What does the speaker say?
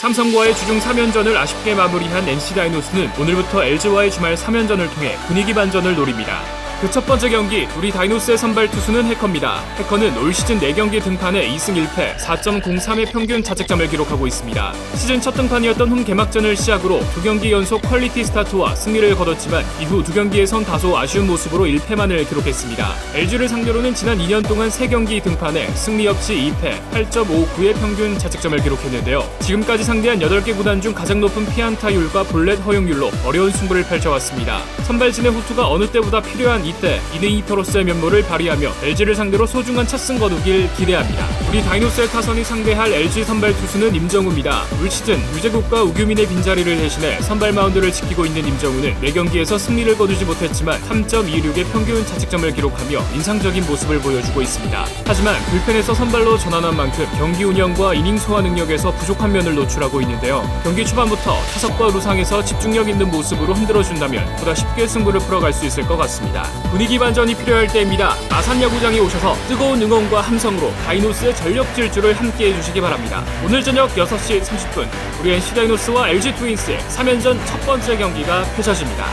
삼성과의 주중 3연전을 아쉽게 마무리한 NC 다이노스는 오늘부터 LG와의 주말 3연전을 통해 분위기 반전을 노립니다. 그 첫 번째 경기 우리 다이노스의 선발 투수는 해커입니다. 해커는 올 시즌 4경기 등판에 2승 1패 4.03의 평균 자책점을 기록하고 있습니다. 시즌 첫 등판이었던 홈 개막전을 시작으로 두 경기 연속 퀄리티 스타트와 승리를 거뒀지만 이후 두 경기에선 다소 아쉬운 모습으로 1패만을 기록했습니다. LG를 상대로는 지난 2년 동안 3경기 등판에 승리 없이 2패 8.59의 평균 자책점을 기록했는데요. 지금까지 상대한 8개 구단 중 가장 높은 피안타율과 볼넷 허용률로 어려운 승부를 펼쳐왔습니다. 선발진의 호투가 어느 때보다 필요한 이때 이닝 2패로서의 면모를 발휘하며 LG를 상대로 소중한 첫승 거두길 기대합니다. 우리 다이노스의 타선이 상대할 LG 선발 투수는 임정우입니다. 올 시즌 유재국과 우규민의 빈자리를 대신해 선발 마운드를 지키고 있는 임정우는 4경기에서 승리를 거두지 못했지만 3.26의 평균 자책점을 기록하며 인상적인 모습을 보여주고 있습니다. 하지만 불펜에서 선발로 전환한 만큼 경기 운영과 이닝 소화 능력에서 부족한 면을 노출하고 있는데요. 경기 초반부터 타석과 루상에서 집중력 있는 모습으로 흔들어준다면 보다 쉽게 승부를 풀어갈 수 있을 것 같습니다. 분위기 반전이 필요할 때입니다. 아산 야구장에 오셔서 뜨거운 응원과 함성으로 다이노스의 전력 질주를 함께 해 주시기 바랍니다. 오늘 저녁 6시 30분 우리 NC 다이노스와 LG 트윈스의 3연전 첫 번째 경기가 펼쳐집니다.